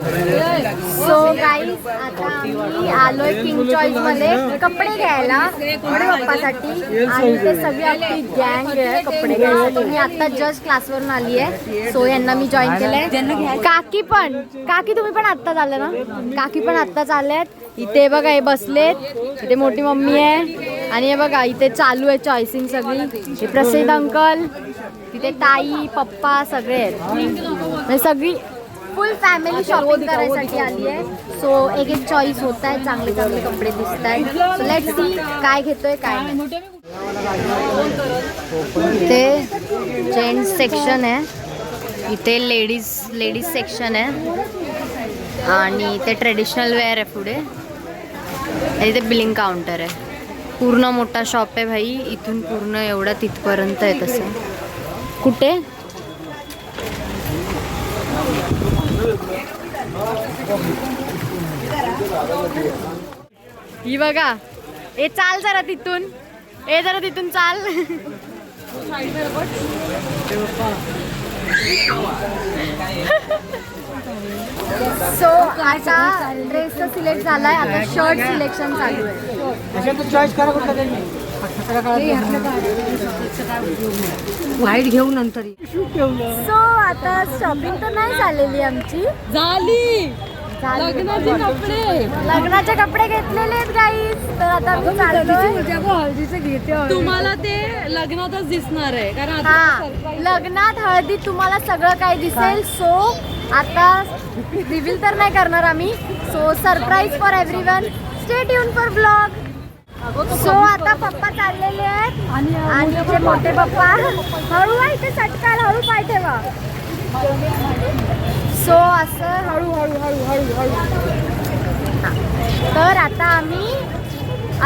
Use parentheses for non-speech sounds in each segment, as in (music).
So guys आता आम्ही आलोय किंग चॉईसमध्ये कपडे घ्यायला मोठे पप्पासाठी. आणि ते सगळी आपली गँग आहे कपडे घ्यायसाठी मी आता जस्ट क्लासवरून आली आहे सो यांना मी जॉईन केलंय. काकी पण काकी तुम्ही पण आत्ताच आले ना? काकी पण आत्ताच आल्यात इथे बघा हे बसलेत. इथे मोठी मम्मी आहे. आणि हे बघा इथे चालू आहे चॉईसिंग सगळी. हे प्रसिद्ध अंकल तिथे ताई पप्पा सगळे आहेत. म्हणजे सगळी फुल फॅमिली शॉपिंग करायसाठी आली आहे. सो एक एक चॉईस होत आहे चांगले चांगले कपडे दिसत आहेत. सो लेट सी काय घेतोय काय इथे जेंट्स सेक्शन आहे. इथे लेडीज लेडीज सेक्शन आहे. आणि इथे ट्रेडिशनल वेअर आहे पुढे. आणि इथे बिलिंग काउंटर आहे. पूर्ण मोठा शॉप आहे भाई. इथून पूर्ण एवढा तिथपर्यंत आहे तसं. कुठे? ही बघा ए चाल जरा तिथून ए जरा तिथून चाल सो आता ड्रेस सिलेक्ट झालाय आता शर्ट सिलेक्शन चालू आहे व्हाईट घेऊ नंतर सो आता शॉपिंग तर नाही झालेली आमची. झाली. झाली. लग्नाचे कपडे. लग्नाचे कपडे घेतलेले आहेत तर आता आम्ही चाललोय. हळदीचे घेते तुम्हाला ते लग्नातच दिसणार आहे कारण हा लग्नात हळदीत तुम्हाला सगळं काही दिसेल. सो आता रिव्हील तर नाही करणार आम्ही. So surprise for everyone stay tune for blog so आता पप्पा चाललेले आहेत. आणि जे मोठे पप्पा हळू आहे इथे सटकाल हळू पाय ठेवा. सो असं हळू हळू हळू हळू हळू. तर आता आम्ही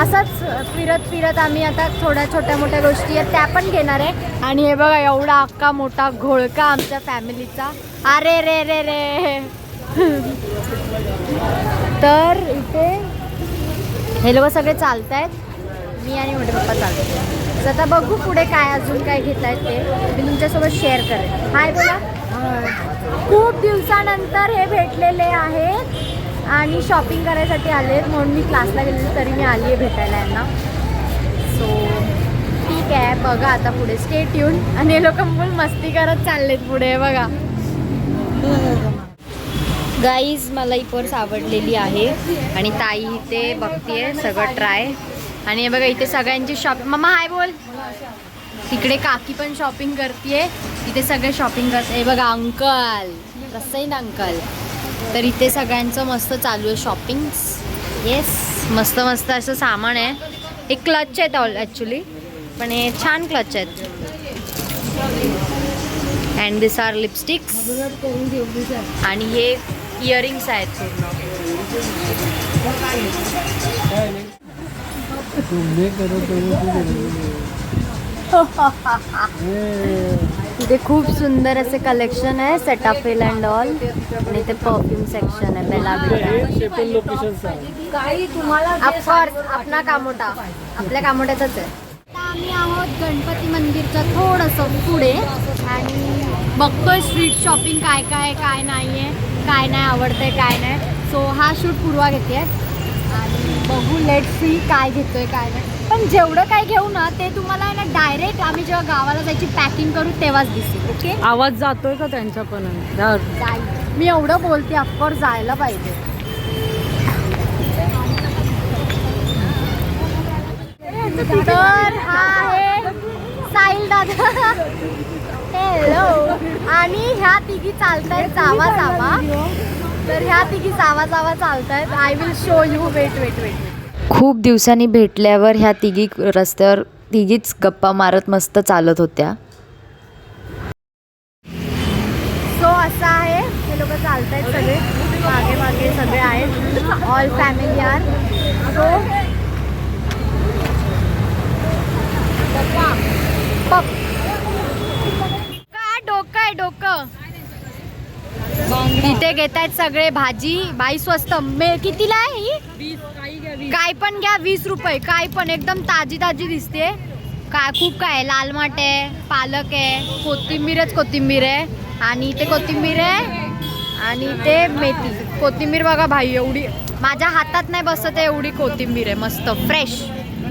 असंच फिरत फिरत आम्ही आता थोड्या छोट्या मोठ्या गोष्टी आहेत त्या पण घेणार आहे. आणि हे बघा एवढा अख्खा मोठा घोळका आमच्या फॅमिलीचा. अरे रे रे रे. तर इथे हे लोक सगळे चालत आहेत मी आणि मोठे पप्पा चालतो तर आता बघू पुढे काय अजून काय घेत आहेत ते. मी तुमच्यासोबत शेअर करेन. हाय बोला. खूप दिवसानंतर हे भेटलेले आहेत आणि शॉपिंग करायसाठी आलेत. म्हणून मी क्लासला गेलेली तरी मी आली आहे भेटायला यांना. सो ठीक आहे. बघा आता पुढे. स्टेट येऊन आणि हे लोक मूल मस्ती करत चाललेत पुढे बघा. गाईज मला ही पर्स आवडलेली आहे. आणि ताई इथे बघतीये सगळं ट्राय आणि हे बघा इथे सगळ्यांची शॉपिंग मम्मा हाय बोल. तिकडे काकी पण शॉपिंग करते इथे सगळे शॉपिंग करते हे बघा अंकल रसईन अंकल तर इथे सगळ्यांचं मस्त चालू आहे शॉपिंग येस मस्त मस्त असं सामान आहे. हे क्लच आहेत ऑल ॲक्च्युली पण हे छान क्लच आहेत. अँड दिस आर लिपस्टिक्स आणि हे इयरिंग्स आहेत पूर्ण. इथे खूप सुंदर असे कलेक्शन आहे सेटाफिल अँड ऑल आणि इथे परफ्यूम सेक्शन आहे बेला ऑफकोर्स आपला कामोटा. आपल्या कामोट्यातच आहे. आम्ही आहोत गणपती मंदिरच्या थोडंसं पुढे. आणि बघतोय स्ट्रीट शॉपिंग काय काय काय नाही आहे काय नाही आवडतंय काय नाही. सो हा शूट पूर्वा घेते आणि बघू लेट सी काय घेतोय काय नाही. पण जेवढं काय घेऊ ना ते तुम्हाला ना डायरेक्ट आम्ही जेव्हा गावाला जायची पॅकिंग करू तेव्हाच दिसेल ओके आवाज जातोय का त्यांच्या पण जाईल. मी एवढं बोलते ऑफकोर्स जायला पाहिजे. तर हा आहे साहिल दादा. हॅलो. आणि ह्या तिघी चालतायत जावा जावा. तर ह्या तिघी जावा जावा चालतायत. I will show you wait wait wait खूप दिवसांनी भेटल्यावर ह्या तिघी रस्त्यावर तिघीच गप्पा मारत मस्त चालत होत्या. सो असं आहे. हे लोक चालतायत सगळे. मागे मागे सगळे आहेत. ऑल फॅमिली आर सो पप काय डोकं आहे डोकं इथे घेत आहेत सगळे भाजी. बाई स्वस्त. मे कितीला आहे ही? काय पण घ्या वीस रुपये. काय पण. एकदम ताजी ताजी दिसते काय खूप काय आहे. लाल माठ आहे पालक आहे कोथिंबीरच कोथिंबीर आहे. आणि इथे कोथिंबीर आहे आणि ते मेथी. कोथिंबीर बघा भाई एवढी. माझ्या हातात नाही बसत आहे एवढी कोथिंबीर आहे. मस्त फ्रेश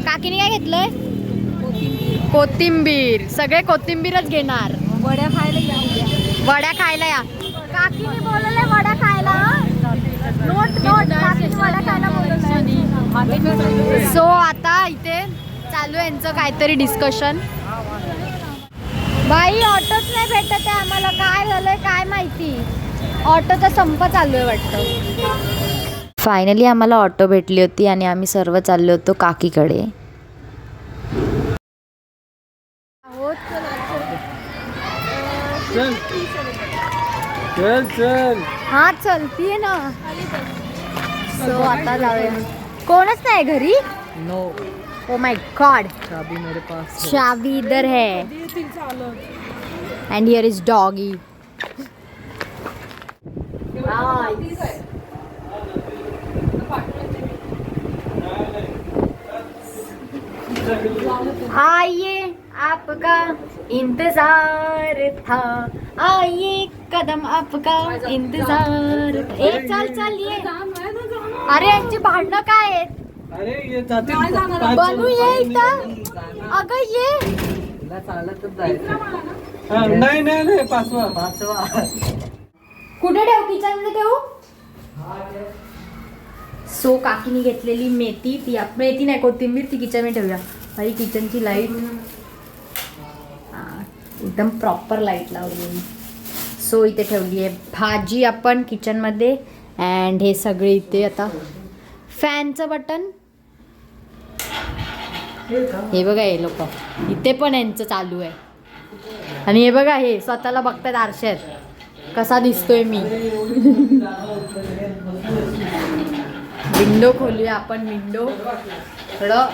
काकीने काय घेतलंय? कोथिंबीर. सगळे कोथिंबीरच घेणार. वड्या खायला या वड्या खायला या. काकीने बोलवलंय वड्या खायला. नोट नोट वड्या खायला बोलवलंय सो आता इथे चालू आहे यांचं काहीतरी डिस्कशन बाई ऑटोच नाही भेटत आहे आम्हाला. काय झालंय काय माहिती? ऑटोचा संप चालू आहे वाटतं. फायनली आम्हाला ऑटो भेटली होती आणि आम्ही सर्व चाललो होतो काकीकडे. आहोत चल चल। हा चलतीये ना। सो आता जाऊया कोणच नाही घरी? नो ओ माय गॉड चाबी मेरे पास चाबी इधर है। एंड हियर इज़ डॉगी आइए आपका इंतजार था। आइए कदम आपका इंतजार. ए चल चल ये। अरे यांची भांडणं काय आहेत? अरे ये जाते बनू ये इथं? अगं ये. हा, नाही नाही नाही पाचवा. कुठे ठेवू? किचनमध्ये ठेवू. सो काकीने घेतलेली मेथी. ती आप- मेथी नाही कोथिंबीर ती किचनमध्ये ठेवूया. भाई किचनची लाइट एकदम प्रॉपर लाइट लावली सो इथे ठेवली आहे भाजी आपण किचनमध्ये अँड हे सगळे इथे आता फॅनचं बटन हे बघा हे लोक. इथे पण यांचं चालू आहे. आणि हे बघा हे स्वतःला बघतात आरशात. कसा दिसतोय मी. विंडो खोलूया आपण विंडो. थोडं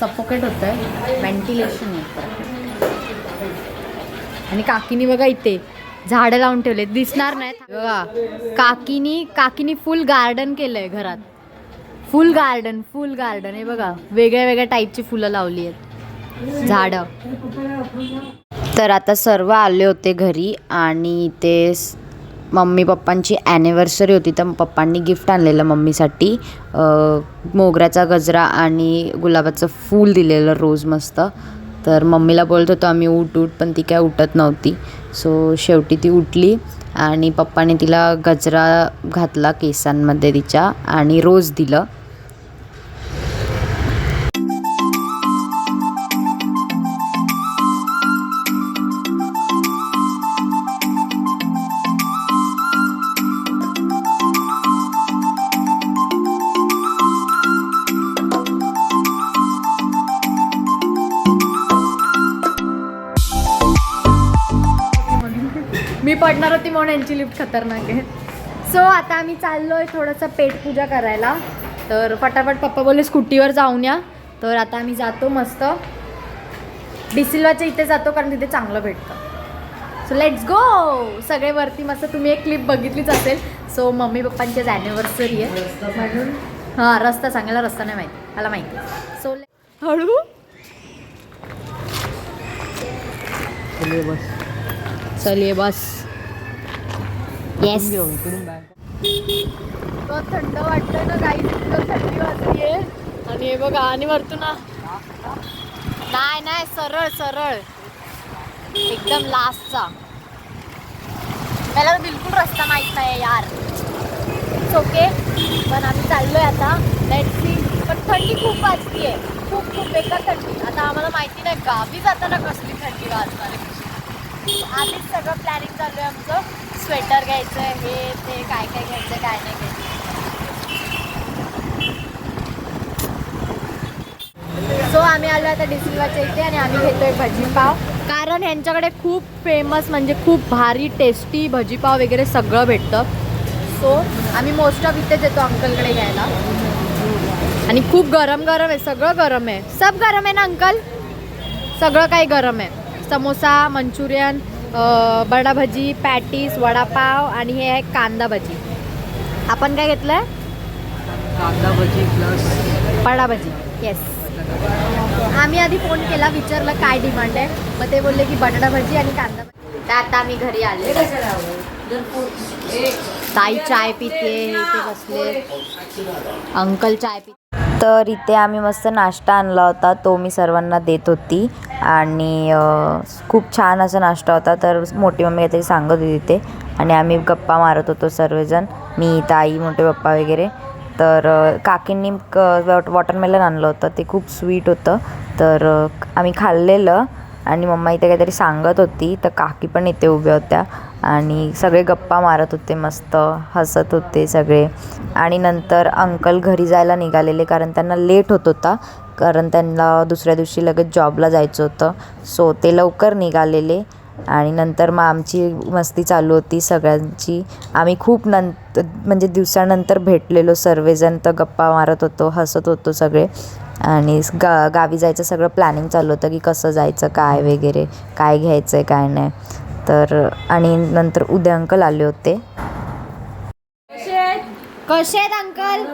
सपोकेट होतं आहे व्हेंटिलेशन होतं आणि काकीनी बघा इथे झाडं लावून ठेवले दिसणार नाहीत बघा काकीनी काकीनी फुल गार्डन केलंय घरात. फुल गार्डन फुल गार्डन हे बघा वेगळ्या वेगळ्या टाईपची फुलं लावली आहेत. झाडं. तर आता सर्व आले होते घरी आणि ते मम्मी पप्पांची ॲनिव्हर्सरी होती तर पप्पांनी गिफ्ट आणलेलं मम्मीसाठी. मोगऱ्याचा गजरा आणि गुलाबाचं फूल दिलेलं रोज मस्त. तर मम्मीला बोलत होतो आम्ही उठ उठ पण ती काय उठत नव्हती. सो शेवटी ती उठली आणि पप्पाने तिला गजरा घातला केसांमध्ये तिच्या आणि रोज दिलं. पडणार होती म्हणून यांची लिफ्ट खतरनाक आहे. सो आता आम्ही चाललोय थोडंसं पेटपूजा करायला. तर फटाफट पप्पा बोलले स्कूटीवर जाऊन या. तर आता आम्ही जातो मस्त. डिसिल्वाच्या इथे जातो कारण तिथे चांगलं भेटतं. सो लेट्स गो सगळे वरती मस्त तुम्ही एक क्लिप बघितलीच असेल. सो मम्मी पप्पांची आज ॲनिव्हर्सरी आहे. म्हणून हां रस्ता सांगायला रस्ता नाही माहिती. मला माहिती सो हळू चलिए बस चलिए बस येस थंड वाटतं ना काही थंडी वाजली आहे आणि हे बघा आणि वरतून ना नाही नाही सरळ सरळ. एकदम लास्टचा मला बिलकुल रस्ता माहीत नाही यार. इट्स ओके पण आम्ही चाललोय आता. लेट सी पण थंडी खूप वाजती आहे खूप खूप. बेकार थंडी. आता आम्हाला माहिती नाही गावी जाताना कसली थंडी वाजणार आहे. आधीच सगळं प्लॅनिंग चालू आहे आमचं. स्वेटर घ्यायचं हे ते काय काय घ्यायचं काय नाही घ्यायचं सो आम्ही आलो आता डिसिल्वाच्या इथे आणि आम्ही घेतोय भजीपाव कारण ह्यांच्याकडे खूप फेमस म्हणजे खूप भारी टेस्टी भजीपाव वगैरे सगळं भेटतं. सो आम्ही मोस्ट ऑफ इथेच येतो अंकलकडे घ्यायला. आणि खूप गरम गरम आहे सगळं गरम आहे. सब गरम आहे ना अंकल? सगळं काही गरम आहे. समोसा मंचुरियन बडा भजी पॅटीस वडापाव आणि हे आहे कांदा भजी आपण काय घेतलं आहे कांदा भजी प्लस बडा भजी येस आम्ही आधी फोन केला विचारलं काय डिमांड आहे. मग ते बोलले की बटाटा भजी आणि कांदा भजी तर आता आम्ही घरी आले. ताई चाय पिते बसले. अंकल चाय पिते तर इथे आम्ही मस्त नाश्ता आणला होता. तो मी सर्वांना देत होती. आणि खूप छान असा नाश्ता होता. तर मोठी मम्मी काहीतरी सांगत होती तिथे. आणि आम्ही गप्पा मारत होतो सर्वजण. मी ताई मोठे पप्पा वगैरे. तर काकींनी क वॉटरमेलन आणलं होतं. ते खूप स्वीट होतं. तर आम्ही खाल्लेलं. आणि मम्मा इथे काहीतरी सांगत होती. तर काकी पण इथे उभ्या होत्या. आणि सगळे गप्पा मारत होते मस्त हसत होते सगळे. आणि नंतर अंकल घरी जायला निघालेले कारण त्यांना लेट होत होता कारण त्यांना दुसऱ्या दिवशी लगेच जॉबला जायचं होतं. सो ते लवकर निघालेले आणि नंतर मग आमची मस्ती चालू होती सगळ्यांची. आम्ही खूप नंतर म्हणजे दिवसानंतर भेटलेलो सर्वजण तर गप्पा मारत होतो हसत होतो सगळे. आणि गा गावी जायचं सगळं प्लॅनिंग चालू होतं की कसं जायचं काय वगैरे काय घ्यायचं आहे काय नाही. तर आणि नंतर उद्या अंकल आले होते. कसे आहेत? अंकल?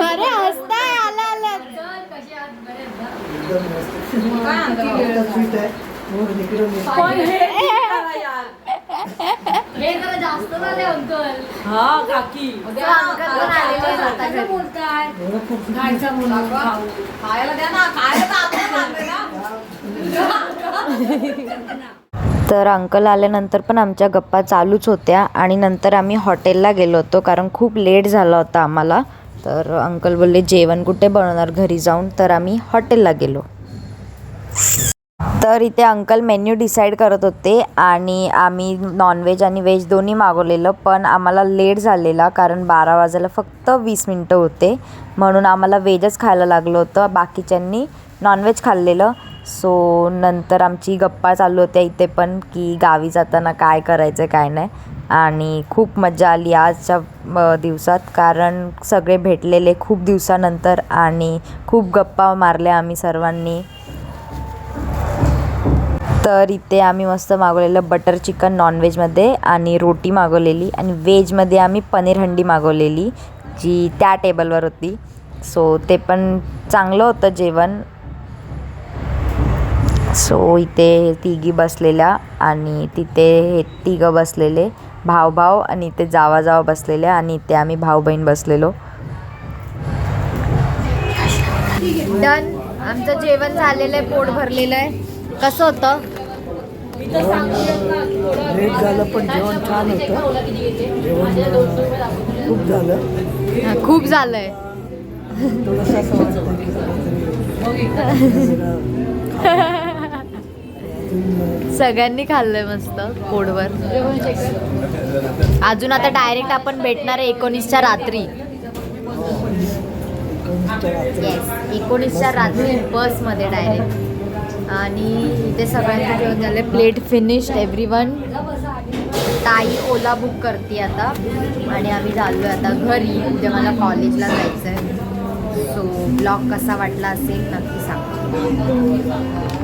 अरे हसताय आला आला हा? पण (laughs) तर अंकल आल्यानंतर पण आमच्या गप्पा चालूच होत्या आणि नंतर आम्ही हॉटेलला गेलो होतो कारण खूप लेट झाला होता आम्हाला. तर अंकल बोलले जेवण कुठे बनवणार? घरी जाऊन. तर आम्ही हॉटेलला गेलो. तर इथे अंकल मेन्यू डिसाईड करत होते आणि आम्ही नॉनव्हेज आणि व्हेज दोन्ही मागवलेलं पण आम्हाला लेट झालेला कारण बारा वाजायला फक्त वीस मिनटं होते. म्हणून आम्हाला व्हेजच खायला लागलं होतं. बाकीच्यांनी नॉनव्हेज खाल्लेलं. सो नंतर आमची गप्पा चालू होत्या इथे पण की गावी जाताना काय करायचं काय नाही. आणि खूप मजा आली आजच्या दिवसात कारण सगळे भेटलेले खूप दिवसानंतर आणि खूप गप्पा मारल्या आम्ही सर्वांनी. तर इथे आम्ही मस्त मागवलेलं बटर चिकन नॉनव्हेजमध्ये आणि रोटी मागवलेली आणि व्हेजमध्ये आम्ही पनीर हंडी मागवलेली जी त्या टेबलवर होती. सो ते पण चांगलं होतं जेवण. सो इथे तिघी बसलेल्या आणि तिथे हे तिघं बसलेले भाव भाव आणि इथे जावा जावा बसलेले आणि इथे आम्ही भाऊ बहीण बसलेलो. डन आमचं जेवण झालेलं आहे पोट भरलेलं आहे. कसं होतं? लेट झालं पण जेवण छान होतं. जेवण खूप झालं. हा, खूप झालंय. थोडंसं असं वाटतं. की सगळ्यांनी खाल्लंय मस्त पोटभर. अजून आता डायरेक्ट आपण भेटणार आहे एकोणीसच्या रात्री. येस एकोणीसच्या रात्री बसमध्ये डायरेक्ट. आणि इथे सगळ्यांचं जेवण झालं प्लेट फिनिश्ड एव्हरी वन ताई ओला बुक करते आता. आणि आम्ही चाललो आता घरी म्हणजे मला कॉलेजला जायचं आहे सो ब्लॉग कसा वाटला असेल नक्की सांगा.